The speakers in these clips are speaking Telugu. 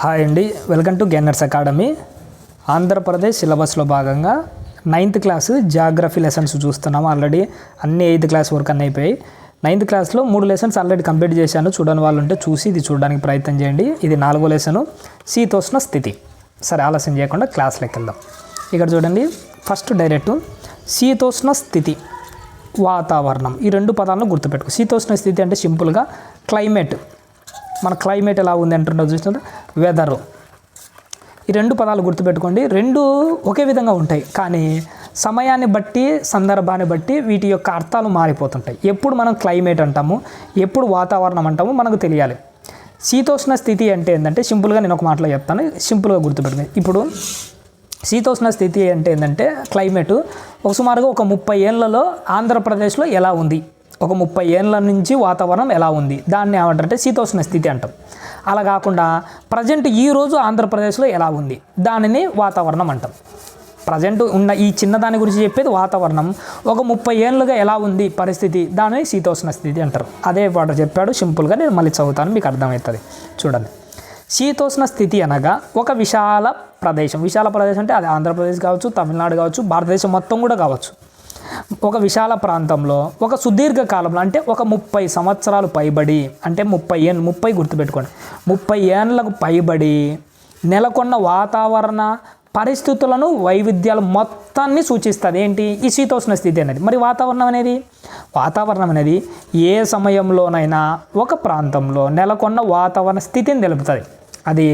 హాయ్ అండి. వెల్కమ్ టు గెన్నర్స్ అకాడమీ ఆంధ్రప్రదేశ్ సిలబస్లో భాగంగా నైన్త్ క్లాస్ జాగ్రఫీ లెసన్స్ చూస్తున్నాము ఆల్రెడీ. అన్ని ఎయిత్ క్లాస్ వరకు అన్నీ అయిపోయాయి. నైన్త్ క్లాస్లో మూడు లెసన్స్ ఆల్రెడీ కంప్లీట్ చేశాను. చూడని వాళ్ళు ఉంటే చూసి ఇది చూడడానికి ప్రయత్నం చేయండి. ఇది నాలుగో లెసను. శీతోష్ణ స్థితి. సరే ఆలస్యం చేయకుండా క్లాస్లోకి వెళ్దాం ఇక్కడ చూడండి. ఫస్ట్ డైరెక్ట్ శీతోష్ణ స్థితి. వాతావరణం. ఈ రెండు పదాలను గుర్తుపెట్టుకో. శీతోష్ణ స్థితి అంటే సింపుల్గా క్లైమేట్. మన క్లైమేట్ ఎలా ఉంది అంటున్నారు చూసినారు వెదరు ఈ రెండు పదాలు గుర్తుపెట్టుకోండి. రెండు ఒకే విధంగా ఉంటాయి. కానీ సమయాన్ని బట్టి సందర్భాన్ని బట్టి వీటి యొక్క అర్థాలు మారిపోతుంటాయి. ఎప్పుడు మనం క్లైమేట్ అంటాము ఎప్పుడు వాతావరణం అంటాము మనకు తెలియాలి. శీతోష్ణ స్థితి అంటే ఏంటంటే సింపుల్గా నేను ఒక మాటలో చెప్తాను. సింపుల్గా గుర్తుపెట్టుకుంది ఇప్పుడు శీతోష్ణ స్థితి అంటే ఏంటంటే క్లైమేట్ ఒక సుమారుగా ఒక ముప్పై ఏళ్ళలో ఆంధ్రప్రదేశ్లో ఎలా ఉంది? ఒక ముప్పై ఏళ్ళ నుంచి వాతావరణం ఎలా ఉంది? దాన్ని ఏమంటే శీతోష్ణ స్థితి అంటాం. అలా కాకుండా ప్రజెంట్ ఈరోజు ఆంధ్రప్రదేశ్లో ఎలా ఉంది? దానిని వాతావరణం అంటాం. ప్రజెంట్ ఉన్న ఈ చిన్నదాని గురించి చెప్పేది వాతావరణం. ఒక ముప్పై ఏళ్ళుగా ఎలా ఉంది పరిస్థితి? దానిని శీతోష్ణ స్థితి అంటారు. అదే వాడు చెప్పాడు సింపుల్గా నేను మళ్ళీ చదువుతాను మీకు అర్థమవుతుంది. చూడండి. శీతోష్ణ స్థితి అనగా ఒక విశాల ప్రదేశం. విశాల ప్రదేశం అంటే అది ఆంధ్రప్రదేశ్ కావచ్చు తమిళనాడు కావచ్చు భారతదేశం మొత్తం కూడా కావచ్చు. ఒక విశాల ప్రాంతంలో ఒక సుదీర్ఘ కాలంలో అంటే ఒక ముప్పై సంవత్సరాలు పైబడి అంటే ముప్పై ఏళ్ళు ముప్పై గుర్తుపెట్టుకోండి. ముప్పై ఏళ్ళకు పైబడి నెలకొన్న వాతావరణ పరిస్థితులను వైవిధ్యాలు మొత్తాన్ని సూచిస్తుంది. ఏంటి? ఈ శీతోష్ణ స్థితి అనేది. మరి వాతావరణం అనేది? వాతావరణం అనేది ఏ సమయంలోనైనా ఒక ప్రాంతంలో నెలకొన్న వాతావరణ స్థితిని తెలుపుతుంది. అది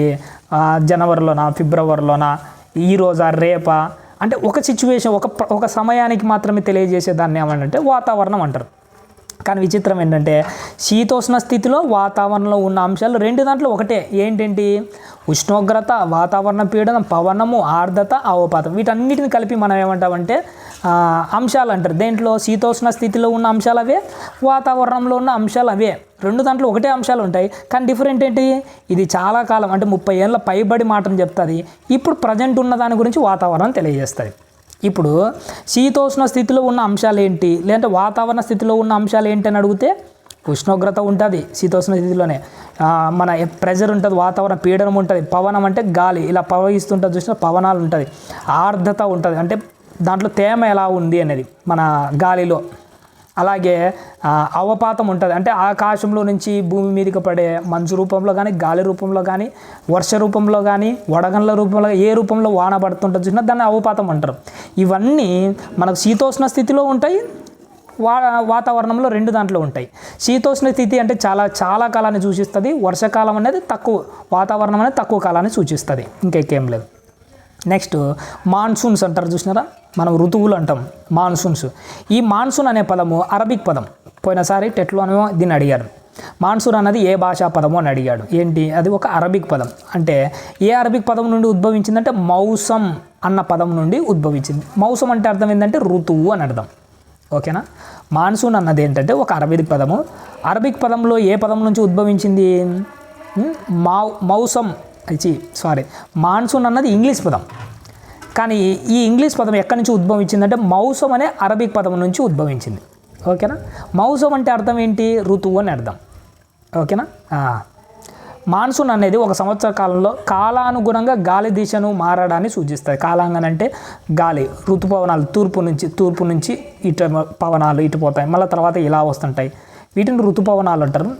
జనవరిలోనా ఫిబ్రవరిలోనా ఈ రోజా రేపా అంటే ఒక సిచ్యువేషన్ ఒక ఒక సమయానికి మాత్రమే తెలియజేసే దాన్ని ఏమంటే వాతావరణం అంటారు. కానీ విచిత్రం ఏంటంటే శీతోష్ణ స్థితిలో వాతావరణంలో ఉన్న అంశాలు రెండు దాంట్లో ఒకటే. ఏంటంటే? ఉష్ణోగ్రత వాతావరణ పీడనం పవనము ఆర్ద్రత అవపాతం వీటన్నిటిని కలిపి మనం ఏమంటామంటే అంశాలు అంటారు. దేంట్లో? శీతోష్ణ స్థితిలో ఉన్న అంశాలు అవే వాతావరణంలో ఉన్న అంశాలు అవే రెండు దాంట్లో ఒకటే అంశాలు ఉంటాయి. కానీ డిఫరెంట్ ఏంటి? ఇది చాలా కాలం అంటే ముప్పై ఏళ్ళ పైబడి మాటను చెప్తుంది. ఇప్పుడు ప్రజెంట్ ఉన్న దాని గురించి వాతావరణం తెలియజేస్తుంది ఇప్పుడు శీతోష్ణ స్థితిలో ఉన్న అంశాలు ఏంటి? లేదంటే వాతావరణ స్థితిలో ఉన్న అంశాలు ఏంటి అని అడిగితే ఉష్ణోగ్రత ఉంటుంది శీతోష్ణ స్థితిలోనే. మన ప్రెజర్ ఉంటుంది వాతావరణ పీడనం ఉంటుంది. పవనం అంటే గాలి. ఇలా పవగిస్తుంటుంది చూసిన పవనాలు ఉంటుంది. ఆర్ద్రత ఉంటుంది. అంటే దాంట్లో తేమ ఎలా ఉంది అనేది మన గాలిలో. అలాగే అవపాతం ఉంటుంది. అంటే ఆకాశంలో నుంచి భూమి మీదకి పడే మంచు రూపంలో కానీ గాలి రూపంలో కానీ వర్ష రూపంలో కానీ వడగండ్ల రూపంలో ఏ రూపంలో వాన పడుతుంటుంది చూసినా దాన్ని అవపాతం అంటారు. ఇవన్నీ మనకు శీతోష్ణ స్థితిలో ఉంటాయి వా వాతావరణంలో రెండు దాంట్లో ఉంటాయి. శీతోష్ణ స్థితి అంటే చాలా చాలా కాలాన్ని సూచిస్తుంది. వర్షాకాలం అనేది తక్కువ వాతావరణం అనేది తక్కువ కాలాన్ని సూచిస్తుంది. ఇంకెక్కేం లేదు. నెక్స్ట్ మాన్సూన్స్ అంటారు చూసినారా? మనం ఋతువులు అంటాం మాన్సూన్స్ ఈ మాన్సూన్ అనే పదము అరబిక్ పదం. పోయినసారి టెట్లోనేమో దీన్ని అడిగారు. మాన్సూన్ అన్నది ఏ భాషా పదము అని అడిగాడు. ఏంటి? అది ఒక అరబిక్ పదం. అంటే ఏ అరబిక్ పదం నుండి ఉద్భవించిందంటే మౌసం అన్న పదం నుండి ఉద్భవించింది. మౌసం అంటే అర్థం ఏంటంటే ఋతువు అని అర్థం. ఓకేనా? మాన్సూన్ అన్నది ఏంటంటే ఒక అరబిక్ పదము. అరబిక్ పదంలో ఏ పదం నుంచి ఉద్భవించింది? మౌ మౌసం. అచ్చి సారీ. మాన్సూన్ అన్నది ఇంగ్లీష్ పదం. కానీ ఈ ఇంగ్లీష్ పదం ఎక్కడి నుంచి ఉద్భవించిందంటే మౌసం అనే అరబిక్ పదం నుంచి ఉద్భవించింది. ఓకేనా? మౌసం అంటే అర్థం ఏంటి? ఋతువు అని అర్థం. ఓకేనా? మాన్సూన్ అనేది ఒక సంవత్సర కాలంలో కాలానుగుణంగా గాలి దిశను మారడాన్ని సూచిస్తుంది కాలాంగన్ అంటే గాలి ఋతుపవనాలు తూర్పు నుంచి తూర్పు నుంచి ఇటు పవనాలు ఇటు పోతాయి. మళ్ళీ తర్వాత ఇలా వస్తుంటాయి. వీటిని ఋతుపవనాలు అంటారు.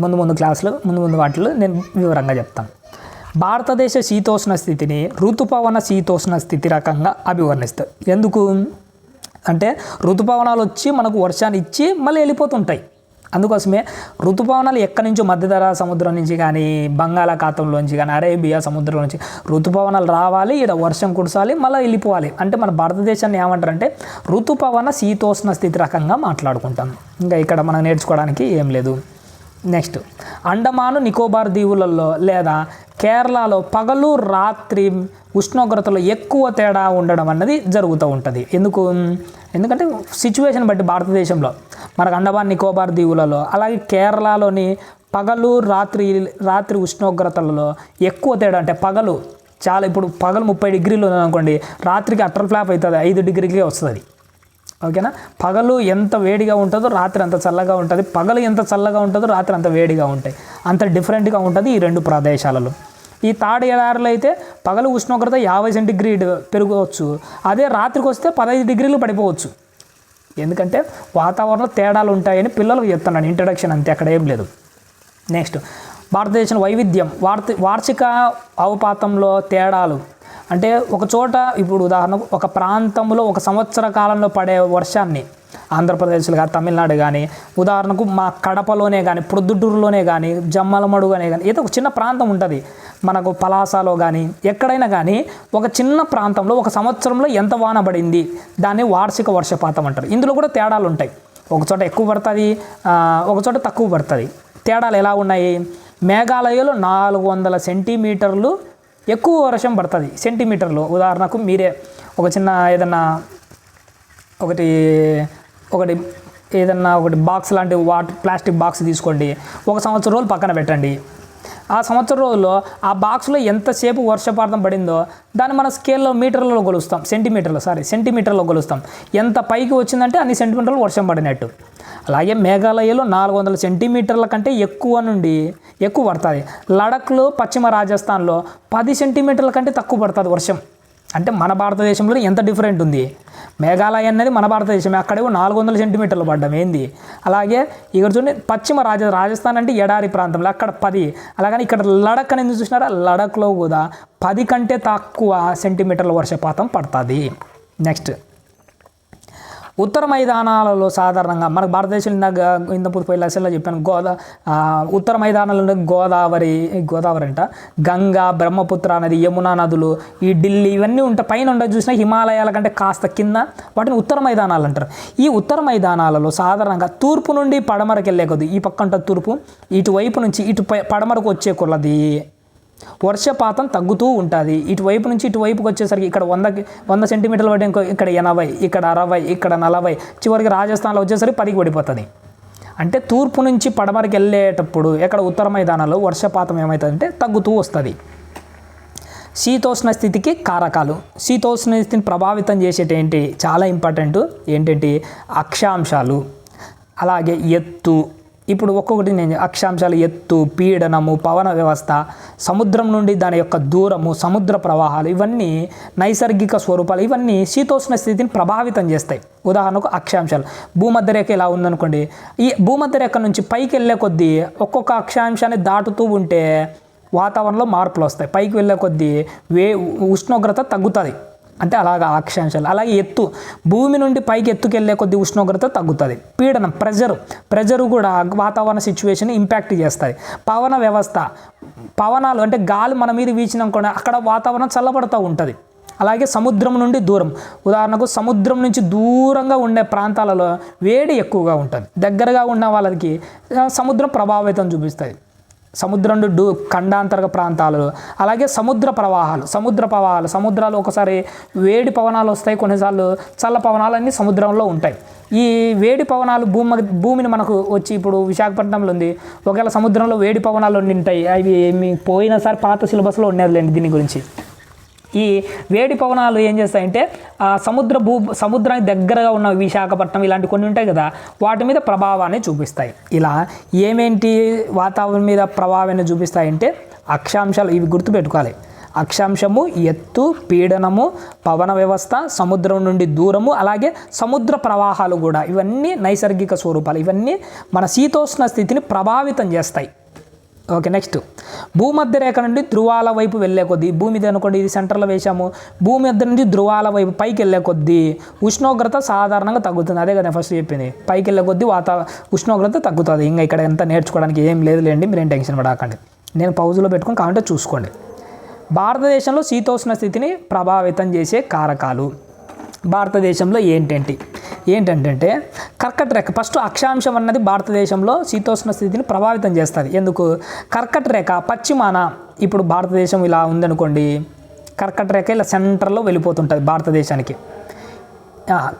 ముందు ముందు క్లాసులు ముందు ముందు వాటిలో నేను వివరంగా చెప్తాను. భారతదేశ శీతోష్ణ స్థితిని ఋతుపవన శీతోష్ణ స్థితి రకంగా అభివర్ణిస్తారు ఎందుకు? అంటే ఋతుపవనాలు వచ్చి మనకు వర్షాన్ని ఇచ్చి మళ్ళీ వెళ్ళిపోతుంటాయి. అందుకోసమే ఋతుపవనాలు ఎక్కడి నుంచో మధ్యధరా సముద్రం నుంచి కానీ బంగాళాఖాతంలోంచి కానీ అరేబియా సముద్రం నుంచి ఋతుపవనాలు రావాలి ఇక్కడ వర్షం కురసాలి మళ్ళీ వెళ్ళిపోవాలి. అంటే మన భారతదేశాన్ని ఏమంటారంటే ఋతుపవన శీతోష్ణ స్థితి రకంగా మాట్లాడుకుంటాం. ఇంకా ఇక్కడ మనం నేర్చుకోవడానికి ఏం లేదు. నెక్స్ట్. అండమాను నికోబార్ దీవులలో లేదా కేరళలో పగలు రాత్రి ఉష్ణోగ్రతలో ఎక్కువ తేడా ఉండడం అన్నది జరుగుతూ ఉంటుంది. ఎందుకు? ఎందుకంటే సిచ్యువేషన్ బట్టి భారతదేశంలో మనకు అండమాన్ నికోబార్ దీవులలో అలాగే కేరళలోని పగలు రాత్రి రాత్రి ఉష్ణోగ్రతలలో ఎక్కువ తేడా అంటే పగలు. చాలా ఇప్పుడు పగలు ముప్పై డిగ్రీలు ఉందనుకోండి రాత్రికి అటర్ ఫ్లాప్ అవుతుంది ఐదు డిగ్రీలకే వస్తుంది. ఓకేనా? పగలు ఎంత వేడిగా ఉంటుందో రాత్రి అంత చల్లగా ఉంటుంది. పగలు ఎంత చల్లగా ఉంటుందో రాత్రి అంత వేడిగా ఉంటాయి. అంత డిఫరెంట్గా ఉంటుంది ఈ రెండు ప్రదేశాలలో. ఈ తాడు ఎడారులు అయితే పగలు ఉష్ణోగ్రత యాభై సెంటిగ్రేడ్ పెరగవచ్చు. అదే రాత్రికి వస్తే పదహైదు డిగ్రీలు పడిపోవచ్చు. ఎందుకంటే వాతావరణంలో తేడాలు ఉంటాయని పిల్లలకు చెప్తున్నాను. ఇంట్రడక్షన్ అంతే అక్కడ ఏం లేదు. నెక్స్ట్ భారతదేశం వైవిధ్యం. వార్త వార్షిక అవపాతంలో తేడాలు. అంటే ఒక చోట ఇప్పుడు ఉదాహరణకు ఒక ప్రాంతంలో ఒక సంవత్సర కాలంలో పడే వర్షాన్ని ఆంధ్రప్రదేశ్లో కానీ తమిళనాడు కానీ ఉదాహరణకు మా కడపలోనే కానీ ప్రొద్దుటూరులోనే కానీ జమ్మలమడు కానీ ఏదో ఒక చిన్న ప్రాంతం ఉంటుంది. మనకు పలాసలో కానీ ఎక్కడైనా కానీ ఒక చిన్న ప్రాంతంలో ఒక సంవత్సరంలో ఎంత వాన పడింది దాన్ని వార్షిక వర్షపాతం అంటారు. ఇందులో కూడా తేడాలు ఉంటాయి. ఒక చోట ఎక్కువ పడుతుంది ఒక చోట తక్కువ పడుతుంది. తేడాలు ఎలా ఉన్నాయి? మేఘాలయలో నాలుగు వందల సెంటీమీటర్లు ఎక్కువ వర్షం పడుతుంది సెంటీమీటర్లు. ఉదాహరణకు మీరే ఒక చిన్న ఏదన్నా ఒకటి ఒకటి ఏదన్నా ఒకటి బాక్స్ లాంటి వాటర్ ప్లాస్టిక్ బాక్స్ తీసుకోండి. ఒక సంవత్సరం రోజులు పక్కన పెట్టండి. ఆ సంవత్సరం రోజుల్లో ఆ బాక్స్లో ఎంతసేపు వర్షపాతం పడిందో దాన్ని మన స్కేల్లో మీటర్లలో కొలుస్తాం సెంటీమీటర్లో సారీ సెంటీమీటర్లో కొలుస్తాం. ఎంత పైకి వచ్చిందంటే అన్ని సెంటీమీటర్లు వర్షం పడినట్టు. అలాగే మేఘాలయలో నాలుగు వందల సెంటీమీటర్ల కంటే ఎక్కువ నుండి ఎక్కువ పడుతుంది. లడఖ్లో పశ్చిమ రాజస్థాన్లో పది సెంటీమీటర్ల కంటే తక్కువ పడుతుంది వర్షం. అంటే మన భారతదేశంలో ఎంత డిఫరెంట్ ఉంది. మేఘాలయ అనేది మన భారతదేశమే. అక్కడేమో నాలుగు వందల సెంటీమీటర్లు పడ్డం. ఏంది? అలాగే ఇక్కడ చూడండి పశ్చిమ రాజ రాజస్థాన్ అంటే ఎడారి ప్రాంతంలో అక్కడ పది. అలాగని ఇక్కడ లడక్ అనేది చూసినారా? లడఖ్లో కూడా పది కంటే తక్కువ సెంటీమీటర్ల వర్షపాతం పడుతుంది. నెక్స్ట్. ఉత్తర మైదానాలలో సాధారణంగా మన భారతదేశంలో ఇందాక ఇంతకుముందు పోయి లెసన్లో చెప్పాను గోదా ఉత్తర మైదానాలలో గోదావరి గోదావరి అంట గంగా బ్రహ్మపుత్ర నది యమునా నదులు ఈ ఢిల్లీ ఇవన్నీ ఉంటాయి పైన ఉండదు చూసినా హిమాలయాల కంటే కాస్త కింద వాటిని ఉత్తర మైదానాలు అంటారు. ఈ ఉత్తర మైదానాలలో సాధారణంగా తూర్పు నుండి పడమరకు వెళ్ళే కొద్ది ఈ పక్క ఉంటుంది తూర్పు ఇటువైపు నుంచి ఇటు పడమరకు వచ్చే కొలది. వర్షపాతం తగ్గుతూ ఉంటుంది. ఇటువైపు నుంచి ఇటువైపుకి వచ్చేసరికి ఇక్కడ వందకి వంద సెంటీమీటర్లు పడి ఇంకో ఇక్కడ ఎనభై ఇక్కడ అరవై ఇక్కడ నలభై చివరికి రాజస్థాన్లో వచ్చేసరికి పదికి పడిపోతుంది. అంటే తూర్పు నుంచి పడమరకి వెళ్ళేటప్పుడు ఎక్కడ ఉత్తర మైదానాల్లో వర్షపాతం ఏమవుతుందంటే తగ్గుతూ వస్తుంది. శీతోష్ణ స్థితికి కారకాలు. శీతోష్ణ స్థితిని ప్రభావితం చేసేటి ఏంటి? చాలా ఇంపార్టెంట్. ఏంటంటే అక్షాంశాలు. అలాగే ఎత్తు ఇప్పుడు ఒక్కొక్కటి నేను అక్షాంశాలు ఎత్తు పీడనము పవన వ్యవస్థ సముద్రం నుండి దాని యొక్క దూరము సముద్ర ప్రవాహాలు ఇవన్నీ నైసర్గిక స్వరూపాలు ఇవన్నీ శీతోష్ణ స్థితిని ప్రభావితం చేస్తాయి. ఉదాహరణకు అక్షాంశాలు. భూమధ్యరేఖ ఇలా ఉందనుకోండి ఈ భూమధ్యరేఖ నుంచి పైకి వెళ్ళే కొద్దీ ఒక్కొక్క అక్షాంశాన్ని దాటుతూ ఉంటే వాతావరణంలో మార్పులు వస్తాయి. పైకి వెళ్ళే కొద్దీ వే ఉష్ణోగ్రత తగ్గుతుంది. అంటే అలాగా అక్షాంశాలు అలాగే ఎత్తు. భూమి నుండి పైకి ఎత్తుకెళ్ళే కొద్ది ఉష్ణోగ్రత తగ్గుతుంది. పీడనం ప్రెజర్. ప్రెజర్ కూడా వాతావరణ సిచ్యువేషన్ ఇంపాక్ట్ చేస్తుంది పవన వ్యవస్థ. పవనాలు అంటే గాలి మన మీద వీచినాం కూడా అక్కడ వాతావరణం చల్లబడుతూ ఉంటుంది. అలాగే సముద్రం నుండి దూరం. ఉదాహరణకు సముద్రం నుంచి దూరంగా ఉండే ప్రాంతాలలో వేడి ఎక్కువగా ఉంటుంది. దగ్గరగా ఉన్న వాళ్ళకి సముద్రం ప్రభావితం చూపిస్తుంది సముద్రం డు ఖండాంతర్గ ప్రాంతాలు అలాగే సముద్ర ప్రవాహాలు సముద్ర ప్రవాహాలు సముద్రాలు ఒకసారి వేడి పవనాలు వస్తాయి కొన్నిసార్లు చల్ల పవనాలు అన్నీ సముద్రంలో ఉంటాయి. ఈ వేడి పవనాలు భూమి భూమిని మనకు వచ్చి ఇప్పుడు విశాఖపట్నంలో ఉంది. ఒకవేళ సముద్రంలో వేడి పవనాలు ఉండి ఉంటాయి అవి పోయినసారి పాత సిలబస్లో ఉండేదిలేండి దీని గురించి. ఈ వేడి పవనాలు ఏం చేస్తాయంటే ఆ సముద్ర భూ సముద్రానికి దగ్గరగా ఉన్న విశాఖపట్నం ఇలాంటి కొన్ని ఉంటాయి కదా వాటి మీద ప్రభావాన్ని చూపిస్తాయి. ఇలా ఏమేంటి వాతావరణం మీద ప్రభావాన్ని చూపిస్తాయంటే అక్షాంశాలు ఇవి గుర్తుపెట్టుకోవాలి. అక్షాంశము ఎత్తు పీడనము పవన వ్యవస్థ సముద్రం నుండి దూరము అలాగే సముద్ర ప్రవాహాలు కూడా. ఇవన్నీ నైసర్గిక స్వరూపాలు. ఇవన్నీ మన శీతోష్ణ స్థితిని ప్రభావితం చేస్తాయి. ఓకే నెక్స్ట్ భూమధ్య రేఖ నుండి ధ్రువాల వైపు వెళ్ళే కొద్దీ భూమి అనుకోండి ఇది సెంటర్లో వేసాము భూమి మధ్య నుండి ధ్రువాల వైపు పైకి వెళ్ళే కొద్దీ ఉష్ణోగ్రత సాధారణంగా తగ్గుతుంది. అదే కదా ఫస్ట్ చెప్పింది. పైకి వెళ్ళే కొద్దీ వాతా ఉష్ణోగ్రత తగ్గుతుంది. ఇంకా ఇక్కడ ఎంత నేర్చుకోవడానికి ఏం లేదు లేండి మీరేం టెన్షన్ పడకండి. నేను పౌజులో పెట్టుకొని కావాలంటే చూసుకోండి. భారతదేశంలో శీతోష్ణ స్థితిని ప్రభావితం చేసే కారకాలు. భారతదేశంలో ఏంటంటే? ఏంటంటే కర్కట రేఖ ఫస్ట్ అక్షాంశం అన్నది భారతదేశంలో శీతోష్ణ స్థితిని ప్రభావితం చేస్తుంది. ఎందుకు? కర్కట రేఖ పశ్చిమాన ఇప్పుడు భారతదేశం ఇలా ఉందనుకోండి కర్కట రేఖ ఇలా సెంటర్లో వెళ్ళిపోతుంటుంది భారతదేశానికి.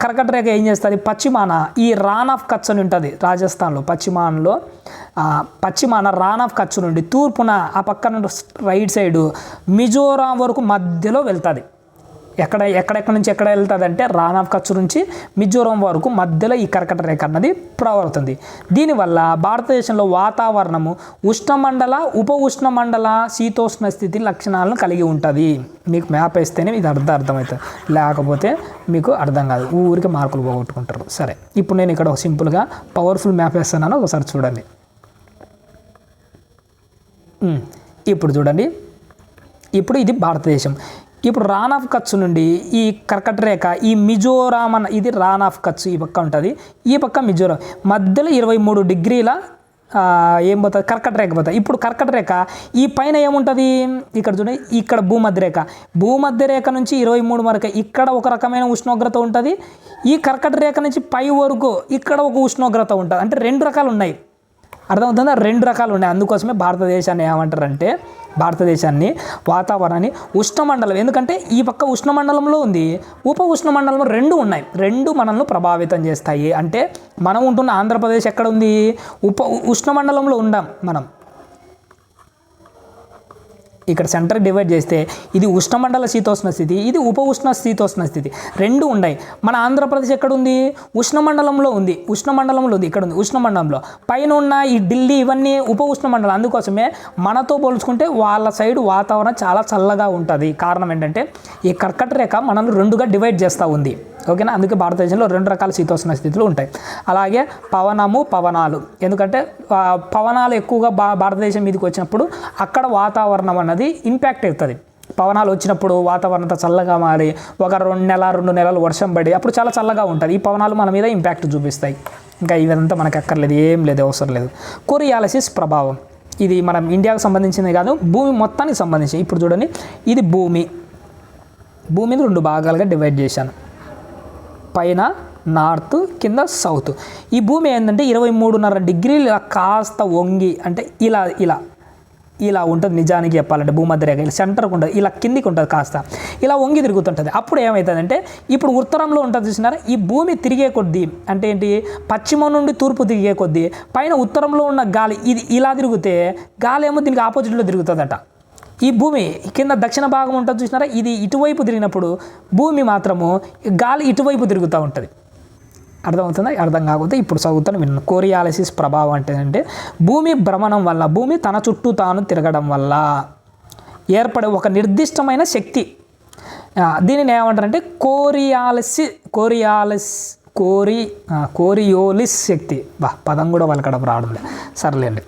కర్కట రేఖ ఏం చేస్తుంది? పశ్చిమాన ఈ రాన్ ఆఫ్ కచ్ అని ఉంటుంది రాజస్థాన్లో. పశ్చిమానలో పశ్చిమాన రాన్ ఆఫ్ కచ్ నుండి తూర్పున ఆ పక్కన రైట్ సైడు మిజోరాం వరకు మధ్యలో వెళ్తుంది. ఎక్కడ ఎక్కడెక్కడ నుంచి ఎక్కడ వెళ్తుంది అంటే రాన్ ఆఫ్ కచ్ నుంచి మిజోరం వరకు మధ్యలో ఈ కర్కట రేఖ అన్నది ప్రవరుతుంది. దీనివల్ల భారతదేశంలో వాతావరణము ఉష్ణమండల ఉప ఉష్ణమండల శీతోష్ణ స్థితి లక్షణాలను కలిగి ఉంటుంది. మీకు మ్యాప్ వేస్తేనే ఇది అర్థం అర్థమవుతుంది లేకపోతే మీకు అర్థం కాదు. ఊరికి మార్కులు పోగొట్టుకుంటారు. సరే ఇప్పుడు నేను ఇక్కడ ఒక సింపుల్గా పవర్ఫుల్ మ్యాప్ వేస్తున్నాను. ఒకసారి చూడండి. ఇప్పుడు చూడండి. ఇప్పుడు ఇది భారతదేశం. ఇప్పుడు రాన్ ఆఫ్ కచ్ నుండి ఈ కర్కట రేఖ ఈ మిజోరాం అన్న ఇది రాన్ ఆఫ్ కచ్ ఈ పక్క ఉంటుంది. ఈ పక్క మిజోరాం మధ్యలో ఇరవై మూడు డిగ్రీల ఏం పోతుంది? కర్కట రేఖ పోతుంది. ఇప్పుడు కర్కట రేఖ ఈ పైన ఏముంటుంది? ఇక్కడ చూడండి ఇక్కడ భూమధ్య రేఖ. భూమధ్య రేఖ నుంచి ఇరవై మూడు వరకు ఇక్కడ ఒక రకమైన ఉష్ణోగ్రత ఉంటుంది. ఈ కర్కట రేఖ నుంచి పై వరకు ఇక్కడ ఒక ఉష్ణోగ్రత ఉంటుంది. అంటే రెండు రకాలు ఉన్నాయి. అర్థమవుతుందా? రెండు రకాలు ఉన్నాయి. అందుకోసమే భారతదేశాన్ని ఏమంటారంటే భారతదేశాన్ని వాతావరణాన్ని ఉష్ణమండలం ఎందుకంటే ఈ పక్క ఉష్ణమండలంలో ఉంది. ఉప ఉష్ణమండలం రెండు ఉన్నాయి. రెండు మనల్ని ప్రభావితం చేస్తాయి. అంటే మనం ఉంటున్న ఆంధ్రప్రదేశ్ ఎక్కడ ఉంది? ఉప ఉష్ణమండలంలో ఉండాం మనం. ఇక్కడ సెంటర్ డివైడ్ చేస్తే ఇది ఉష్ణమండల శీతోష్ణ స్థితి ఇది ఉప ఉష్ణ శీతోష్ణ స్థితి. రెండు ఉన్నాయి. మన ఆంధ్రప్రదేశ్ ఎక్కడ ఉంది ఉష్ణమండలంలో ఉంది. ఉష్ణమండలంలో ఉంది. ఇక్కడ ఉంది. ఉష్ణమండలంలో. పైన ఉన్న ఈ ఢిల్లీ ఇవన్నీ ఉప ఉష్ణమండలం. అందుకోసమే మనతో పోల్చుకుంటే వాళ్ళ సైడ్ వాతావరణం చాలా చల్లగా ఉంటుంది. కారణం ఏంటంటే ఈ కర్కట రేఖ మనల్ని రెండుగా డివైడ్ చేస్తూ ఉంది. ఓకేనా? అందుకే భారతదేశంలో రెండు రకాల శీతోష్ణ స్థితులు ఉంటాయి. అలాగే పవనము పవనాలు. ఎందుకంటే పవనాలు ఎక్కువగా భా భారతదేశం మీదకి వచ్చినప్పుడు అక్కడ వాతావరణం అన్నది ఇంపాక్ట్ అవుతుంది. పవనాలు వచ్చినప్పుడు వాతావరణం చల్లగా మారి ఒక రెండు నెల రెండు నెలలు వర్షం పడి అప్పుడు చాలా చల్లగా ఉంటుంది ఈ పవనాలు మన మీద ఇంపాక్ట్ చూపిస్తాయి. ఇంకా ఇదంతా మనకు అక్కర్లేదు ఏం లేదు అవసరం లేదు. కొరియాలసిస్ ప్రభావం. ఇది మనం ఇండియాకు సంబంధించింది కాదు భూమి మొత్తానికి సంబంధించి ఇప్పుడు చూడండి ఇది భూమి. భూమిని రెండు భాగాలుగా డివైడ్ చేశాను. పైన నార్త్ కింద సౌత్. ఈ భూమి ఏంటంటే ఇరవై మూడున్నర డిగ్రీలు ఇలా కాస్త వంగి అంటే ఇలా ఇలా ఇలా ఉంటుంది నిజానికి చెప్పాలంటే భూమధ్యరేఖ ఇలా సెంటర్కి ఉంటుంది ఇలా కిందికి ఉంటుంది కాస్త. ఇలా వంగి తిరుగుతుంటుంది. అప్పుడు ఏమవుతుందంటే ఇప్పుడు ఉత్తరంలో ఉంటుంది చూసినారా? ఈ భూమి తిరిగే కొద్దీ అంటే ఏంటి? పశ్చిమం నుండి తూర్పు తిరిగే కొద్దీ పైన ఉత్తరంలో ఉన్న గాలి ఇది ఇలా తిరిగితే గాలి ఏమో దీనికి ఆపోజిట్లో తిరుగుతుందట. ఈ భూమి కింద దక్షిణ భాగం ఉంటుంది చూసినారా? ఇది ఇటువైపు తిరిగినప్పుడు భూమి మాత్రము గాలి ఇటువైపు తిరుగుతూ ఉంటుంది. అర్థమవుతుందా? అర్థం కాకపోతే ఇప్పుడు చదువుతాను విన్నాను. కోరియాలసిస్ ప్రభావం అంటే అంటే భూమి భ్రమణం వల్ల భూమి తన చుట్టూ తాను తిరగడం వల్ల ఏర్పడే ఒక నిర్దిష్టమైన శక్తి. దీనిని ఏమంటారంటే కోరియాలసి కోరియాలస్ కోరి కోరియోలిస్ శక్తి. బా పదం కూడా వాళ్ళకడ రావడం లేదు. సర్లేండి.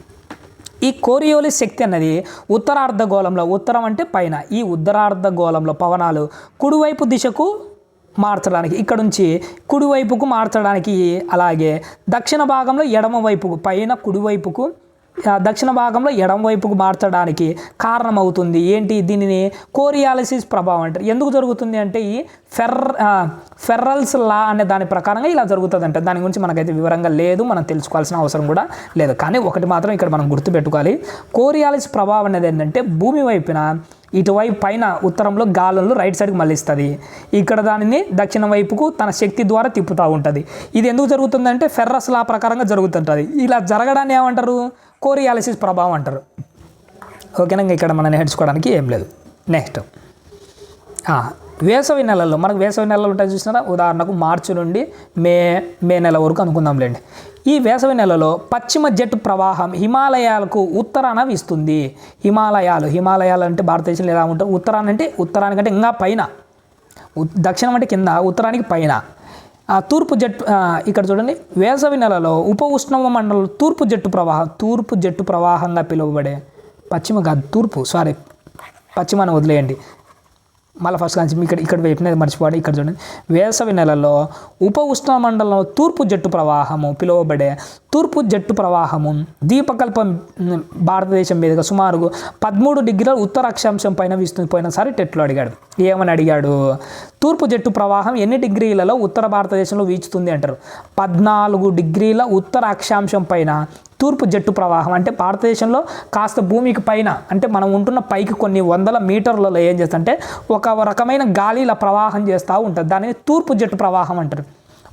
ఈ కోరియోలిస్ శక్తి అన్నది ఉత్తరార్ధగోళంలో ఉత్తరం అంటే పైన. ఈ ఉత్తరార్ధగోళంలో పవనాలు కుడివైపు దిశకు మార్చడానికి ఇక్కడ నుంచి కుడివైపుకు మార్చడానికి అలాగే దక్షిణ భాగంలో ఎడమ వైపుకు పైన కుడివైపుకు దక్షిణ భాగంలో ఎడం వైపుకు మార్చడానికి కారణమవుతుంది. ఏంటి? దీనిని కోరియాలసిస్ ప్రభావం అంటారు. ఎందుకు జరుగుతుంది అంటే ఈ ఫెర్ ఫెర్రల్స్ లా అనే దాని ప్రకారంగా ఇలా జరుగుతుంది అంటే దాని గురించి మనకైతే వివరంగా లేదు. మనం తెలుసుకోవాల్సిన అవసరం కూడా లేదు. కానీ ఒకటి మాత్రం ఇక్కడ మనం గుర్తుపెట్టుకోవాలి. కోరియాలసిస్ ప్రభావం అనేది ఏంటంటే భూమి వైపున ఇటువైపు పైన ఉత్తరంలో గాలులు రైట్ సైడ్కి మళ్ళిస్తుంది. ఇక్కడ దానిని దక్షిణ వైపుకు తన శక్తి ద్వారా తిప్పుతూ ఉంటుంది. ఇది ఎందుకు జరుగుతుందంటే ఫెర్రస్ లా ప్రకారంగా జరుగుతుంటుంది. ఇలా జరగడాన్ని ఏమంటారు? కోరియాలసిస్ ప్రభావం అంటారు. ఓకేనా? ఇంకా ఇక్కడ మనం నేర్చుకోవడానికి ఏం లేదు. నెక్స్ట్ వేసవి నెలల్లో మనకు వేసవి నెలలు ఉంటాయి చూసినారా? ఉదాహరణకు మార్చి నుండి మే మే నెల వరకు అనుకుందాంలేండి ఈ వేసవి నెలలో పశ్చిమ జెట్ ప్రవాహం హిమాలయాలకు ఉత్తరాన వీస్తుంది. హిమాలయాలు హిమాలయాలు అంటే భారతదేశంలో ఎలా ఉంటాయి? ఉత్తరాన అంటే ఉత్తరానికంటే ఇంకా పైన. దక్షిణం అంటే కింద ఉత్తరానికి పైన. తూర్పు జట్టు ఇక్కడ చూడండి వేసవి నెలలో ఉప ఉష్ణమ మండలం తూర్పు జట్టు ప్రవాహం తూర్పు జట్టు ప్రవాహంగా పిలువబడే పశ్చిమ కాదు తూర్పు సారీ పశ్చిమాన్ని వదిలేయండి. మళ్ళీ ఫస్ట్ నుంచి ఇక్కడ ఇక్కడ వైపునేది మర్చిపోండి ఇక్కడ చూడండి. వేసవి నెలలో ఉప ఉష్ణ మండలం తూర్పు జట్టు ప్రవాహము పిలువబడే తూర్పు జట్టు ప్రవాహము దీపకల్పం భారతదేశం మీదుగా సుమారు పదమూడు డిగ్రీల ఉత్తర అక్షాంశం పైన వీస్తుంది పోయినసారి టెట్లో అడిగాడు. ఏమని అడిగాడు? తూర్పు జట్టు ప్రవాహం ఎన్ని డిగ్రీలలో ఉత్తర భారతదేశంలో వీచుతుంది అంటారు? పద్నాలుగు డిగ్రీల ఉత్తర అక్షాంశం పైన తూర్పు జట్టు ప్రవాహం. అంటే భారతదేశంలో కాస్త భూమికి పైన అంటే మనం ఉంటున్న పైకి కొన్ని వందల మీటర్లలో ఏం చేస్తుంటే ఒక రకమైన గాలి ఇలా ప్రవాహం చేస్తూ ఉంటుంది. దానిని తూర్పు జట్టు ప్రవాహం అంటారు.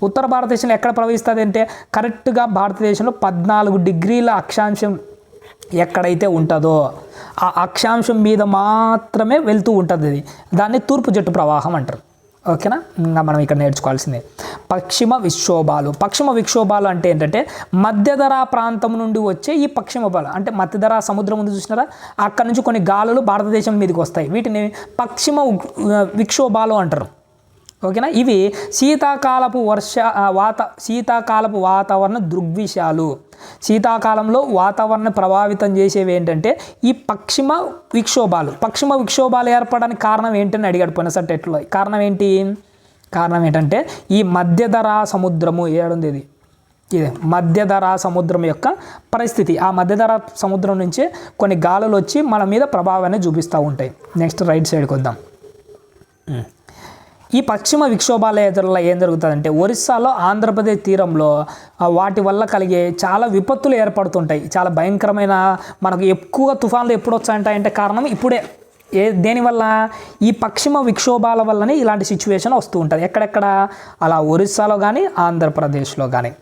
ఉత్తర భారతదేశంలో ఎక్కడ ప్రవహిస్తుంది అంటే కరెక్ట్గా భారతదేశంలో పద్నాలుగు డిగ్రీల అక్షాంశం ఎక్కడైతే ఉంటుందో ఆ అక్షాంశం మీద మాత్రమే వెళ్తూ ఉంటుంది అది. దాన్ని తూర్పు జట్టు ప్రవాహం అంటారు. ఓకేనా? ఇంకా మనం ఇక్కడ నేర్చుకోవాల్సిందే. పశ్చిమ విక్షోభాలు. పశ్చిమ విక్షోభాలు అంటే ఏంటంటే మధ్యధరా ప్రాంతం నుండి వచ్చే ఈ పశ్చిమ బలం అంటే మధ్యధరా సముద్రం ముందు చూసినారా? అక్కడ నుంచి కొన్ని గాలులు భారతదేశం మీదకి వస్తాయి. వీటిని పశ్చిమ విక్షోభాలు అంటారు. ఓకేనా? ఇవి శీతాకాలపు వర్ష వాత శీతాకాలపు వాతావరణ దృగ్విషయాలు. శీతాకాలంలో వాతావరణ ప్రభావితం చేసేవి ఏంటంటే ఈ పశ్చిమ విక్షోభాలు. పశ్చిమ విక్షోభాలు ఏర్పడడానికి కారణం ఏంటని అడిగాడు పోయినసారి టెట్లో. కారణం ఏంటి? కారణం ఏంటంటే ఈ మధ్యధరా సముద్రము ఏడుంది ఇది? ఇదే మధ్యధరా సముద్రం యొక్క పరిస్థితి. ఆ మధ్యధరా సముద్రం నుంచే కొన్ని గాలులు వచ్చి మన మీద ప్రభావాన్ని చూపిస్తూ ఉంటాయి. నెక్స్ట్ రైట్ సైడ్కి వద్దాం. ఈ పశ్చిమ విక్షోభాల ఎదురులో ఏం జరుగుతుందంటే ఒరిస్సాలో ఆంధ్రప్రదేశ్ తీరంలో వాటి వల్ల కలిగే చాలా విపత్తులు ఏర్పడుతుంటాయి. చాలా భయంకరమైన మనకు ఎక్కువ తుఫాన్లు ఎప్పుడు వచ్చాయంటే కారణం ఇప్పుడే. ఏ దేనివల్ల? ఈ పశ్చిమ విక్షోభాల వల్లనే ఇలాంటి సిచ్యువేషన్ వస్తూ ఉంటుంది. ఎక్కడెక్కడ? అలా ఒరిస్సాలో కానీ ఆంధ్రప్రదేశ్లో కానీ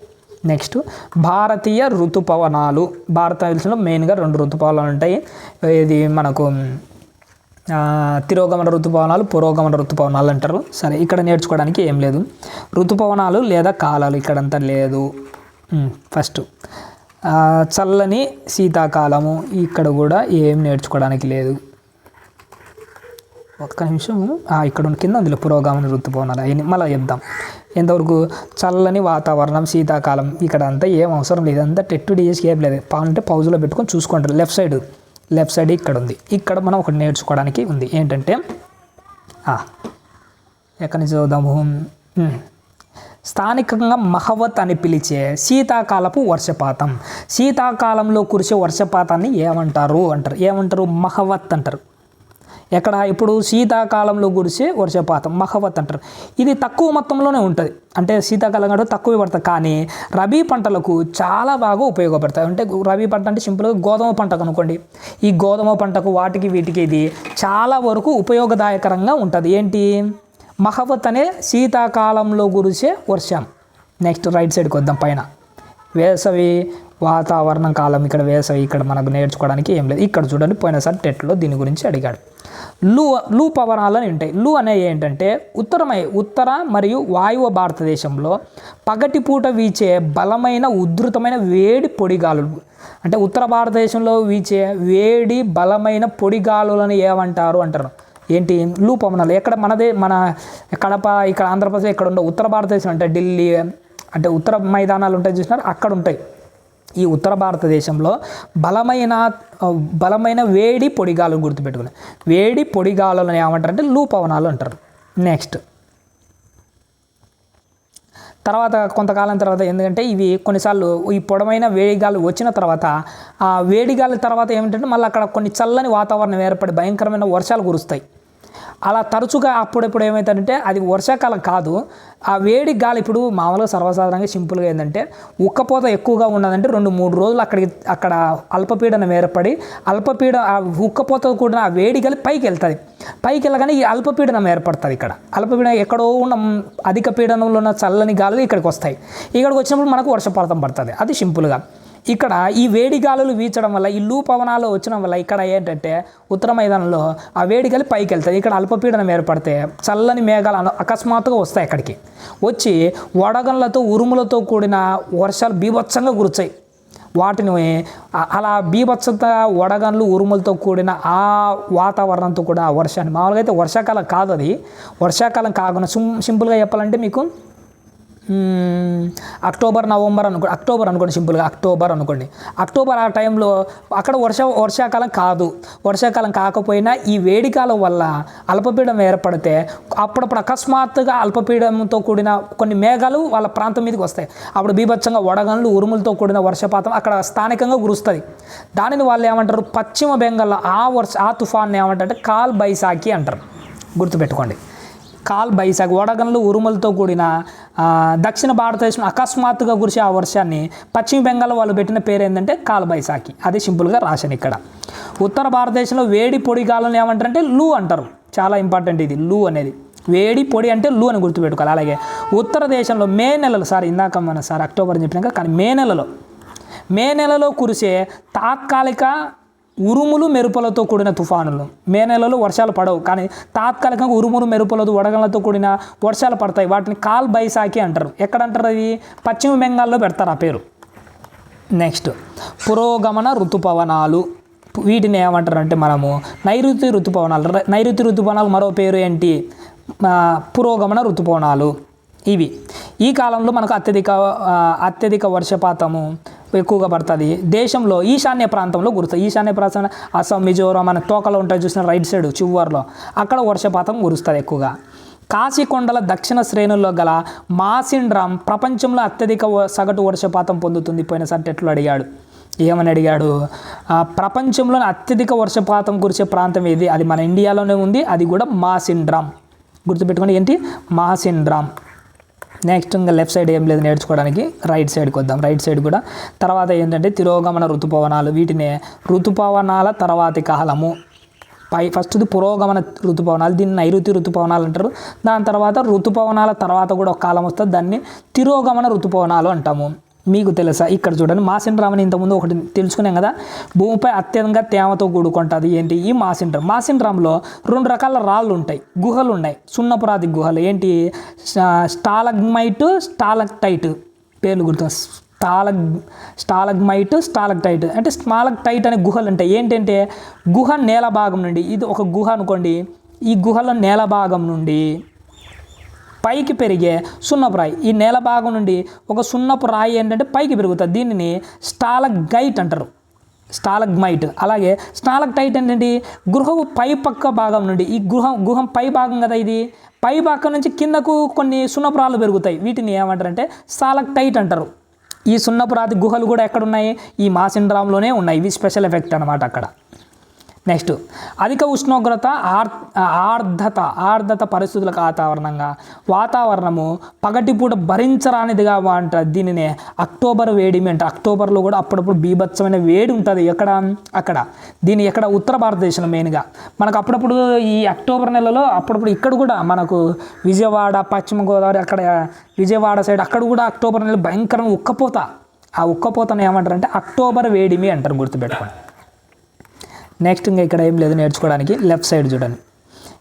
నెక్స్ట్ భారతీయ ఋతుపవనాలు. భారతదేశంలో మెయిన్గా రెండు ఋతుపవనాలు ఉంటాయి. ఇది మనకు తిరోగమన ఋతుపవనాలు పురోగమన ఋతుపవనాలు అంటారు. సరే ఇక్కడ నేర్చుకోవడానికి ఏం లేదు. ఋతుపవనాలు లేదా కాలాలు ఇక్కడంతా లేదు. ఫస్ట్ చల్లని శీతాకాలము ఇక్కడ కూడా ఏం నేర్చుకోవడానికి లేదు. ఒక్క నిమిషం. ఇక్కడ ఉన్న కింద అందులో పురోగమన ఋతుపవనాలు. అవి మళ్ళీ చెప్దాం. ఎంతవరకు చల్లని వాతావరణం శీతాకాలం ఇక్కడ అంతా ఏం అవసరం లేదు. అంతా టెట్టు డిఎస్కి ఏం లేదు. పా- అంటే పౌజులో పెట్టుకొని చూసుకుంటారు లెఫ్ట్ సైడ్. లెఫ్ట్ సైడ్ ఇక్కడ ఉంది. ఇక్కడ మనం ఒకటి నేర్చుకోవడానికి ఉంది. ఏంటంటే ఎక్కడి నుంచి చదువుదాము స్థానికంగా మహవత్ అని పిలిచే శీతాకాలపు వర్షపాతం. శీతాకాలంలో కురిసే వర్షపాతాన్ని ఏమంటారు అంటారు? ఏమంటారు? మహవత్ అంటారు. ఎక్కడ? ఇప్పుడు శీతాకాలంలో కురిసే వర్షపాతం మహవత్ అంటారు. ఇది తక్కువ మొత్తంలోనే ఉంటుంది. అంటే శీతాకాలం కంటే తక్కువ పడుతుంది కానీ రబీ పంటలకు చాలా బాగా ఉపయోగపడతాయి. అంటే రబీ పంట అంటే సింపుల్గా గోధుమ పంటకు అనుకోండి. ఈ గోధుమ పంటకు వాటికి వీటికి ఇది చాలా వరకు ఉపయోగదాయకరంగా ఉంటుంది. ఏంటి? మహవత్ అనే శీతాకాలంలో కురిసే వర్షం. నెక్స్ట్ రైట్ సైడ్కి వద్దాం పైన. వేసవి వాతావరణం కాలం ఇక్కడ వేసవి ఇక్కడ మనకు నేర్చుకోవడానికి ఏం లేదు. ఇక్కడ చూడండి పోయినసారి టెట్లో దీని గురించి అడిగాడు. లూ లూ పవనాలు అని ఉంటాయి. లూ అనేవి ఏంటంటే ఉత్తరమై ఉత్తర మరియు వాయువ భారతదేశంలో పగటిపూట వీచే బలమైన ఉధృతమైన వేడి పొడిగాలులు. అంటే ఉత్తర భారతదేశంలో వీచే వేడి బలమైన పొడిగాలులను ఏమంటారు అంటారు. ఏంటి? లూ పవనాలు. ఎక్కడ మనదే మన కడప ఇక్కడ ఆంధ్రప్రదేశ్ ఇక్కడ ఉండే ఉత్తర భారతదేశం అంటే ఢిల్లీ అంటే ఉత్తర మైదానాలు ఉంటాయి చూసినారు? అక్కడ ఉంటాయి. ఈ ఉత్తర భారతదేశంలో బలమైన బలమైన వేడి పొడిగాలు గుర్తుపెట్టుకుని. వేడి పొడిగాలను ఏమంటారు అంటే లూ పవనాలు అంటారు. నెక్స్ట్ తర్వాత కొంతకాలం తర్వాత ఎందుకంటే ఇవి కొన్నిసార్లు ఈ పొడమైన వేడిగాలు వచ్చిన తర్వాత ఆ వేడిగాలి తర్వాత ఏమిటంటే మళ్ళీ అక్కడ కొన్ని చల్లని వాతావరణం ఏర్పడి భయంకరమైన వర్షాలు కురుస్తాయి. అలా తరచుగా అప్పుడప్పుడు ఏమవుతుందంటే అది వర్షాకాలం కాదు. ఆ వేడి గాలి ఇప్పుడు మామూలుగా సర్వసాధారణంగా సింపుల్గా ఏంటంటే ఉక్కపోత ఎక్కువగా ఉన్నదంటే రెండు మూడు రోజులు అక్కడికి అక్కడ అల్పపీడనం ఏర్పడి అల్పపీడ ఆ ఉక్కపోత కూడిన ఆ వేడి గాలి పైకి వెళ్తుంది. పైకి వెళ్ళగానే ఈ అల్పపీడనం ఏర్పడుతుంది ఇక్కడ. అల్పపీడనం ఎక్కడో ఉన్న అధిక పీడనంలో ఉన్న చల్లని గాలులు ఇక్కడికి వస్తాయి. ఇక్కడికి వచ్చినప్పుడు మనకు వర్షపాతం పడుతుంది. అది సింపుల్గా. ఇక్కడ ఈ వేడి గాలులు వీచడం వల్ల ఈ లూ పవనాలు వచ్చిన వల్ల ఇక్కడ ఏంటంటే ఉత్తర మైదానంలో ఆ వేడిగాలి పైకి వెళ్తుంది. ఇక్కడ అల్పపీడనం ఏర్పడితే చల్లని మేఘాలు అకస్మాత్తుగా వస్తాయి అక్కడికి. వచ్చి వడగండ్లతో ఉరుములతో కూడిన వర్షాలు బీభత్సంగా కురుచాయి వాటిని అలా బీభత్సత వడగండ్లు ఉరుములతో కూడిన ఆ వాతావరణంతో కూడా ఆ వర్షాన్ని మామూలుగా అయితే వర్షాకాలం కాదు అది వర్షాకాలం కాకుండా సిం సింపుల్గా చెప్పాలంటే మీకు అక్టోబర్ నవంబర్ అనుకో అక్టోబర్ అనుకోండి సింపుల్గా అక్టోబర్ అనుకోండి. అక్టోబర్ ఆ టైంలో అక్కడ వర్ష వర్షాకాలం కాదు. వర్షాకాలం కాకపోయినా ఈ వేడికాలం వల్ల అల్పపీడనం ఏర్పడితే అప్పుడప్పుడు అకస్మాత్తుగా అల్పపీడనంతో కూడిన కొన్ని మేఘాలు వాళ్ళ ప్రాంతం మీదకి వస్తాయి. అప్పుడు బీభత్సంగా వడగండ్లు ఉరుములతో కూడిన వర్షపాతం అక్కడ స్థానికంగా కురుస్తుంది. దానిని వాళ్ళు ఏమంటారు? పశ్చిమ బెంగాల్లో ఆ వర్ష ఆ తుఫాన్ ఏమంటారంటే కాల్ బైసాకి అంటారు. గుర్తుపెట్టుకోండి. కాల్ బైసాగ్ వడగన్లు ఉరుములతో కూడిన దక్షిణ భారతదేశం అకస్మాత్తుగా కురిసే ఆ వర్షాన్ని పశ్చిమ బెంగాల్ వాళ్ళు పెట్టిన పేరు ఏంటంటే కాల్ బైశాఖి అది సింపుల్గా రాశాను ఇక్కడ. ఉత్తర భారతదేశంలో వేడి పొడి గాలను ఏమంటారంటే లూ అంటారు. చాలా ఇంపార్టెంట్ ఇది లూ అనేది. వేడి పొడి అంటే లూ అని గుర్తుపెట్టుకోవాలి. అలాగే ఉత్తర దేశంలో మే నెలలో సార్ ఇందాక మన సార్ అక్టోబర్ అని చెప్పినాక కానీ మే నెలలో మే నెలలో కురిసే తాత్కాలిక ఉరుములు మెరుపులతో కూడిన తుఫానులు. మే నెలలో వర్షాలు పడవు. కానీ తాత్కాలికంగా ఉరుములు మెరుపులతో వడగలతో కూడిన వర్షాలు పడతాయి. వాటిని కాల్ బైసాకి అంటారు. ఎక్కడ అంటారు అది? పశ్చిమ బెంగాల్లో పెడతారు ఆ పేరు. నెక్స్ట్ పురోగమన ఋతుపవనాలు. వీటిని ఏమంటారంటే మనము నైరుతి ఋతుపవనాలు. నైరుతి ఋతుపవనాలు మరో పేరు ఏంటి? పురోగమన ఋతుపవనాలు. ఇవి. ఈ కాలంలో మనకు అత్యధిక అత్యధిక వర్షపాతము ఎక్కువగా పడుతుంది. దేశంలో ఈశాన్య ప్రాంతంలో కురుస్తుంది ఈశాన్య ప్రాంతం అస్సాం మిజోరాం మన తోకలో ఉంటాయి చూసిన రైట్ సైడ్ చివర్లో. అక్కడ వర్షపాతం కురుస్తుంది ఎక్కువగా. కాశీకొండల దక్షిణ శ్రేణుల్లో గల మాసిండ్రామ్ ప్రపంచంలో అత్యధిక సగటు వర్షపాతం పొందుతుంది పోయినసారి ఎట్లు అడిగాడు. ఏమని అడిగాడు? ప్రపంచంలో అత్యధిక వర్షపాతం కురిసే ప్రాంతం ఏది? అది మన ఇండియాలోనే ఉంది అది కూడా మాసిండ్రామ్. గుర్తుపెట్టుకోండి ఏంటి? మాసిండ్రామ్. నెక్స్ట్ ఇంకా లెఫ్ట్ సైడ్ ఏం లేదు నేర్చుకోవడానికి. రైట్ సైడ్కి వద్దాం. రైట్ సైడ్ కూడా. తర్వాత ఏంటంటే తిరోగమన ఋతుపవనాలు. వీటిని ఋతుపవనాల తర్వాతి కాలము. పై ఫస్ట్ది పురోగమన ఋతుపవనాలు. దీన్ని నైరుతి ఋతుపవనాలు అంటారు. దాని తర్వాత ఋతుపవనాల తర్వాత కూడా ఒక కాలం వస్తుంది. దాన్ని తిరోగమన ఋతుపవనాలు అంటాము. మీకు తెలుసా? ఇక్కడ చూడండి మాసిండ్రామని ఇంతకుముందు ఒకటి తెలుసుకున్నాం కదా? భూమిపై అత్యంతంగా తేమతో కూడుకుంటుంది ఏంటి? ఈ మాసిండ్రం. మాసిండ్రామ్లో రెండు రకాల రాళ్ళు ఉంటాయి గుహలు ఉన్నాయి సున్నపురాతి గుహలు ఏంటి? Stalagmite stalactite. పేర్లు గుర్తు స్టాలగ్ స్టాలగ్మైట్ స్టాలక్టైట్. అంటే స్మాలక్టైట్ అనే గుహలు ఉంటాయి ఏంటంటే గుహ నేల భాగం నుండి ఇది ఒక గుహ అనుకోండి ఈ గుహలో నేల భాగం నుండి పైకి పెరిగే సున్నపు రాయి. ఈ నేల భాగం నుండి ఒక సున్నపు రాయి ఏంటంటే పైకి పెరుగుతుంది. దీనిని స్టాలక్ గైట్ అంటారు. స్టాలగ్మైట్. అలాగే స్టాలక్టైట్ ఏంటండి గృహపు పై పక్క భాగం నుండి ఈ గృహం గుహం పై భాగం కదా ఇది? పై భాగం నుంచి కిందకు కొన్ని సున్నపురాలు పెరుగుతాయి. వీటిని ఏమంటారంటే స్టాలక్టైట్ అంటారు. ఈ సున్నపురాతి గుహలు కూడా ఎక్కడ ఉన్నాయి? ఈ మాసిండ్రామ్లోనే ఉన్నాయి. ఇవి స్పెషల్ ఎఫెక్ట్ అనమాట అక్కడ. నెక్స్ట్. అధిక ఉష్ణోగ్రత ఆర్ ఆర్ధత ఆర్ధత పరిస్థితులకు వాతావరణంగా వాతావరణము పగటిపూట భరించరానిదిగా అంటారు దీనినే అక్టోబర్ వేడిమి అంటే. అక్టోబర్లో కూడా అప్పుడప్పుడు బీభత్సమైన వేడి ఉంటుంది. ఎక్కడ? అక్కడ. దీని ఎక్కడ? ఉత్తర భారతదేశంలో మెయిన్గా. మనకు అప్పుడప్పుడు ఈ అక్టోబర్ నెలలో అప్పుడప్పుడు ఇక్కడ కూడా మనకు విజయవాడ పశ్చిమ గోదావరి అక్కడ విజయవాడ సైడ్ అక్కడ కూడా అక్టోబర్ నెల భయంకరంగా ఉక్కపోత. ఆ ఉక్కపోతను ఏమంటారంటే అక్టోబర్ వేడిమి అంటారు గుర్తుపెట్టుకోండి. నెక్స్ట్ ఇంకా ఇక్కడ ఏం లేదు నేర్చుకోవడానికి. లెఫ్ట్ సైడ్ చూడండి.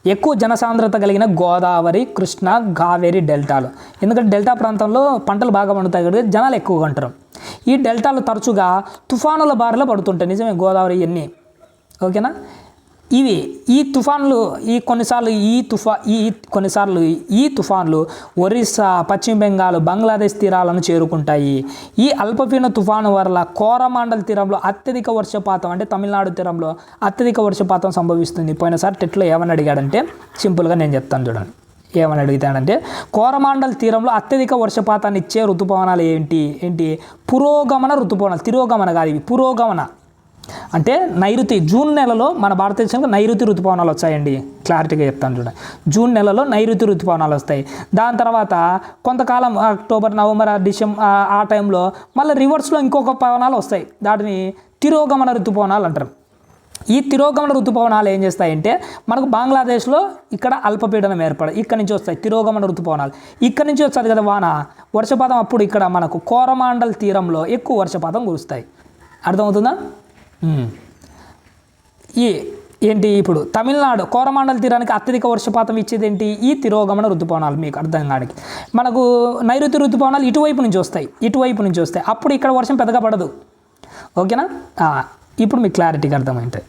ఎక్కువ జనసాంద్రత కలిగిన గోదావరి కృష్ణ కావేరి డెల్టాలు. ఎందుకంటే డెల్టా ప్రాంతంలో పంటలు బాగా పండుతాయి కాబట్టి జనాలు ఎక్కువగా ఉంటారు. ఈ డెల్టాలు తరచుగా తుఫానుల బారిలో పడుతుంటాయి. నిజమే గోదావరి ఇవన్నీ ఓకేనా? ఇవి ఈ తుఫాన్లు ఈ కొన్నిసార్లు ఈ తుఫా ఈ కొన్నిసార్లు ఈ తుఫాన్లు ఒరిస్సా పశ్చిమ బెంగాల్ బంగ్లాదేశ్ తీరాలను చేరుకుంటాయి. ఈ అల్పపీడన తుఫాను వల్ల కోరమాండల తీరంలో అత్యధిక వర్షపాతం అంటే తమిళనాడు తీరంలో అత్యధిక వర్షపాతం సంభవిస్తుంది. పోయినసారి టెట్లో ఏమని అడిగాడంటే సింపుల్గా నేను చెప్తాను చూడండి. ఏమని అడుగుతాడంటే కోరమాండల్ తీరంలో అత్యధిక వర్షపాతాన్ని ఇచ్చే ఋతుపవనాలు ఏంటి? ఏంటి? పురోగమన ఋతుపవనాలు తిరోగమన కాదు ఇవి పురోగమన. అంటే నైరుతి జూన్ నెలలో మన భారతదేశంలో నైరుతి ఋతుపవనాలు వచ్చాయండి. క్లారిటీగా చెప్తాను చూడండి. జూన్ నెలలో నైరుతి ఋతుపవనాలు వస్తాయి. దాని తర్వాత కొంతకాలం అక్టోబర్ నవంబర్ డిసెంబర్ ఆ టైంలో మళ్ళీ రివర్స్లో ఇంకొక పవనాలు వస్తాయి. దాటిని తిరోగమన ఋతుపవనాలు అంటారు. ఈ తిరోగమన ఋతుపవనాలు ఏం చేస్తాయంటే మనకు బంగ్లాదేశ్లో ఇక్కడ అల్పపీడనం ఏర్పడ ఇక్కడ నుంచి వస్తాయి తిరోగమన ఋతుపవనాలు. ఇక్కడ నుంచి వస్తుంది కదా వాన. వర్షపాతం అప్పుడు ఇక్కడ మనకు కోరమాండల్ తీరంలో ఎక్కువ వర్షపాతం కురుస్తాయి. అర్థమవుతుందా? ఈ ఏంటి ఇప్పుడు తమిళనాడు కోరమండల తీరానికి అత్యధిక వర్షపాతం ఇచ్చేది ఏంటి ఈ తిరోగమన ఋతుపవనాలు మీకు అర్థం కాడానికి మనకు నైరుతి ఋతుపవనాలు ఇటువైపు నుంచి వస్తాయి ఇటువైపు నుంచి వస్తాయి. అప్పుడు ఇక్కడ వర్షం పెద్దగా పడదు. ఓకేనా? ఇప్పుడు మీకు క్లారిటీగా అర్థమైంటాయి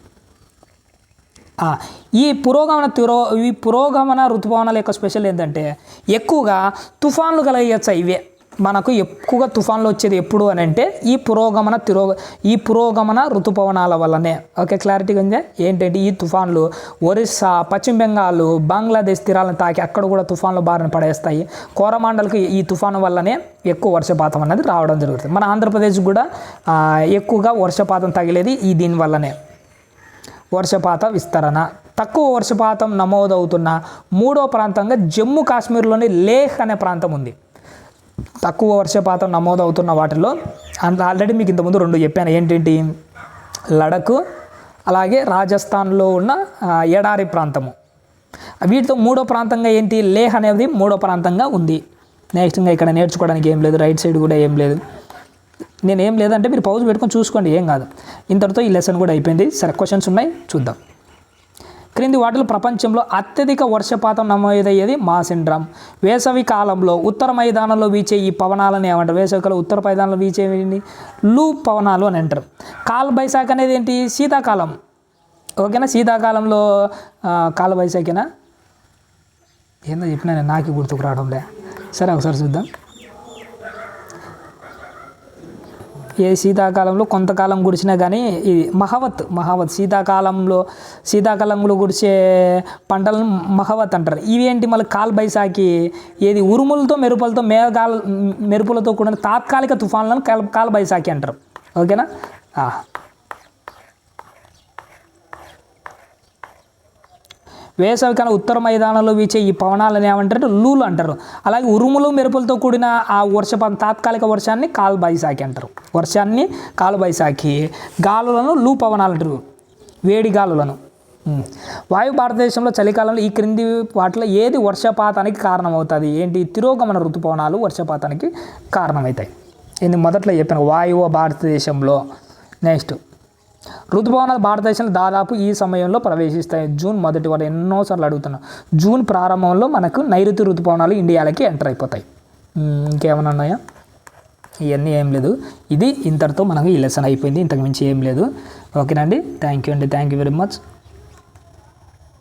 ఈ పురోగమన తిరో ఈ పురోగమన ఋతుపవనాల యొక్క స్పెషల్ ఏంటంటే ఎక్కువగా తుఫాన్లు కలిగేస్తాయి ఇవే. మనకు ఎక్కువగా తుఫాన్లు వచ్చేది ఎప్పుడు అని అంటే ఈ పురోగమన తిరో ఈ పురోగమన ఋతుపవనాల వల్లనే. ఓకే క్లారిటీగా ఉందా ఏంటంటే ఈ తుఫాన్లు ఒరిస్సా పశ్చిమ బెంగాల్ బంగ్లాదేశ్ తీరాలను తాకి అక్కడ కూడా తుఫాన్లు బారిన పడేస్తాయి. కోరమాండలకు ఈ తుఫాను వల్లనే ఎక్కువ వర్షపాతం అనేది రావడం జరుగుతుంది. మన ఆంధ్రప్రదేశ్ కూడా ఎక్కువగా వర్షపాతం తగిలేది ఈ దీని వల్లనే. వర్షపాత విస్తరణ. తక్కువ వర్షపాతం నమోదవుతున్న మూడో ప్రాంతంగా జమ్మూ కాశ్మీర్లోని లేహ్ అనే ప్రాంతం ఉంది. తక్కువ వర్షపాతం నమోదవుతున్న వాటిలో అంత ఆల్రెడీ మీకు ఇంతకుముందు రెండు చెప్పాను. ఏంటేంటి? లడఖ్ అలాగే రాజస్థాన్లో ఉన్న ఎడారి ప్రాంతము. వీటితో మూడో ప్రాంతంగా ఏంటి? లేహ్ అనేది మూడో ప్రాంతంగా ఉంది. నెక్స్ట్ ఇంకా ఇక్కడ నేర్చుకోవడానికి ఏం లేదు. రైట్ సైడ్ కూడా ఏం లేదు. నేను ఏం లేదంటే మీరు పౌజ్ పెట్టుకొని చూసుకోండి. ఏం కాదు. ఇంతటితో ఈ లెసన్ కూడా అయిపోయింది. సరే క్వశ్చన్స్ ఉన్నాయి. చూద్దాం. క్రింది వాటిలో ప్రపంచంలో అత్యధిక వర్షపాతం నమోదయ్యేది మాసిండ్రం. వేసవి కాలంలో ఉత్తర మైదానంలో వీచే ఈ పవనాలని ఏమంటారు? వేసవి కాలం ఉత్తర మైదానంలో వీచే లూ పవనాలు అని అంటారు. కాల్ బైశాఖ అనేది ఏంటి? శీతాకాలం. ఓకేనా? శీతాకాలంలో కాల బైశాఖేనా? ఏందో చెప్పినా నేను నాకు గుర్తుకు రావడంలే. సరే ఒకసారి చూద్దాం. ఏ శీతాకాలంలో కొంతకాలం గుడిచినా కానీ ఇది మహవత్ మహవత్ శీతాకాలంలో శీతాకాలంలో గుడిచే పంటలను మహవత్ అంటారు. ఇవేంటి మళ్ళీ కాల్ బైసాకి ఏది ఉరుములతో మెరుపులతో మేఘాల మెరుపులతో కూడిన తాత్కాలిక తుఫాన్లను కాల్ కాల్ బైసాకి అంటారు. ఓకేనా? వేసవికాలం ఉత్తర మైదానంలో వీచే ఈ పవనాలను ఏమంటారు? లూలు అంటారు. అలాగే ఉరుములు మెరుపులతో కూడిన ఆ వర్షపాతం తాత్కాలిక వర్షాన్ని కాల్ అంటారు. వర్షాన్ని కాలు గాలులను లూ పవనాలు అంటారు. వేడి గాలులను. వాయు భారతదేశంలో చలికాలంలో ఈ క్రింది వాటిలో ఏది వర్షపాతానికి కారణమవుతుంది? ఏంటి? తిరోగమన ఋతుపవనాలు వర్షపాతానికి కారణమవుతాయి. ఇది మొదట్లో చెప్పాను. వాయువ భారతదేశంలో. నెక్స్ట్. ఋతుపవనాలు భారతదేశంలో దాదాపు ఈ సమయంలో ప్రవేశిస్తాయి. జూన్ మొదటి వారు ఎన్నోసార్లు అడుగుతున్నాం. జూన్ ప్రారంభంలో మనకు నైరుతి ఋతుపవనాలు ఇండియాలకి ఎంటర్ అయిపోతాయి. ఇంకేమైనా ఉన్నాయా? ఇవన్నీ ఏం లేదు. ఇది ఇంతటితో మనకు ఈ లెసన్ అయిపోయింది. ఇంతకు మించి ఏం లేదు. ఓకేనండి. థ్యాంక్ యూ అండి. Thank you very much.